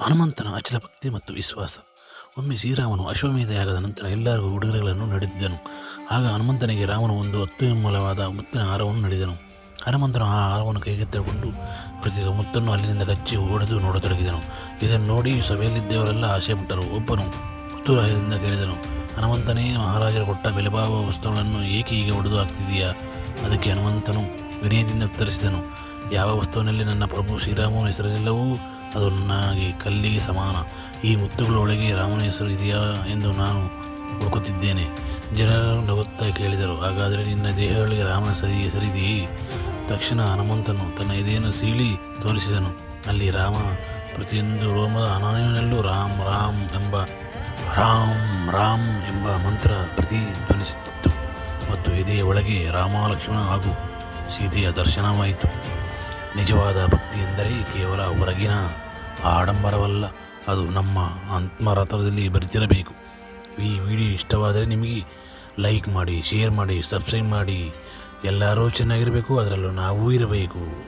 ಹನುಮಂತನ ಅಚಲ ಭಕ್ತಿ ಮತ್ತು ವಿಶ್ವಾಸ. ಒಮ್ಮೆ ಶ್ರೀರಾಮನು ಅಶ್ವಮೇಧ ಯಾಗದ ನಂತರ ಎಲ್ಲರಿಗೂ ಉಡುಗೊರೆಗಳನ್ನು ನಡೆದಿದ್ದನು ಆಗ ಹನುಮಂತನಿಗೆ ರಾಮನು ಒಂದು ಅತ್ಯುಮೂಲವಾದ ಮುತ್ತಿನ ಹಾರವನ್ನು ನಡೆದನು. ಹನುಮಂತನು ಆ ಹಾರವನ್ನು ಕೈಗೆತ್ತಿಕೊಂಡು ಪ್ರತಿ ಮುತ್ತನ್ನು ಅಲ್ಲಿನಿಂದ ಕಚ್ಚಿ ಹೊಡೆದು ನೋಡತೊಡಗಿದನು. ಇದನ್ನು ನೋಡಿ ಸಭೆಯಲ್ಲಿದ್ದವರೆಲ್ಲ ಆಸೆಪಟ್ಟರು. ಒಬ್ಬನು ಕುತೂಹಲದಿಂದ ಕೇಳಿದನು, ಹನುಮಂತನೇ, ಮಹಾರಾಜರು ಕೊಟ್ಟ ಬೆಲೆಬಾಳುವ ವಸ್ತುಗಳನ್ನು ಏಕೆ ಹೀಗೆ ಒಡೆದು ಹಾಕ್ತಿದೆಯಾ ಅದಕ್ಕೆ ಹನುಮಂತನು ವಿನಯದಿಂದ ಉತ್ತರಿಸಿದನು, ಯಾವ ವಸ್ತುವಿನಲ್ಲಿ ನನ್ನ ಪ್ರಭು ಶ್ರೀರಾಮನ ಹೆಸರಿಲ್ಲವೂ ಅದು ನನಗೆ ಕಲ್ಲಿಗೆ ಸಮಾನ. ಈ ಮುತ್ತುಗಳೊಳಗೆ ರಾಮನ ಹೆಸರು ಇದೆಯಾ ಎಂದು ನಾನು ಹುಡುಕುತ್ತಿದ್ದೇನೆ. ಜನರು ನಗುತ್ತಾ ಕೇಳಿದರು. ಹಾಗಾದರೆ ನಿನ್ನ ದೇಹಗಳಿಗೆ ರಾಮನ ಸರಿ ಹೆಸರಿದೆಯೇ? ತಕ್ಷಣ ಹನುಮಂತನು ತನ್ನ ಎದೆಯನ್ನು ಸೀಳಿ ತೋರಿಸಿದನು. ಅಲ್ಲಿ ರಾಮ ಪ್ರತಿಯೊಂದು ರೋಮದ ಅನಾಯನಲ್ಲೂ ರಾಮ್ ರಾಮ್ ಎಂಬ, ರಾಮ್ ರಾಮ್ ಎಂಬ ಮಂತ್ರ ಪ್ರತಿಧ್ವನಿಸುತ್ತಿತ್ತು. ಮತ್ತು ಎದೆಯ ಒಳಗೆ ರಾಮ ಲಕ್ಷ್ಮಣ ಹಾಗೂ ಸೀತೆಯ ದರ್ಶನವಾಯಿತು. ನಿಜವಾದ ಭಕ್ತಿ ಎಂದರೆ ಕೇವಲ ಹೊರಗಿನ ಆಡಂಬರವಲ್ಲ. ಅದು ನಮ್ಮ ಆತ್ಮರಾತ್ರದಲ್ಲಿ ಬರೆದಿರಬೇಕು. ಈ ವಿಡಿಯೋ ಇಷ್ಟವಾದರೆ ನಿಮಗೆ ಲೈಕ್ ಮಾಡಿ, ಶೇರ್ ಮಾಡಿ, ಸಬ್ಸ್ಕ್ರೈಬ್ ಮಾಡಿ. ಎಲ್ಲರೂ ಚೆನ್ನಾಗಿರಬೇಕು, ಅದರಲ್ಲೂ ನಾವೂ ಇರಬೇಕು.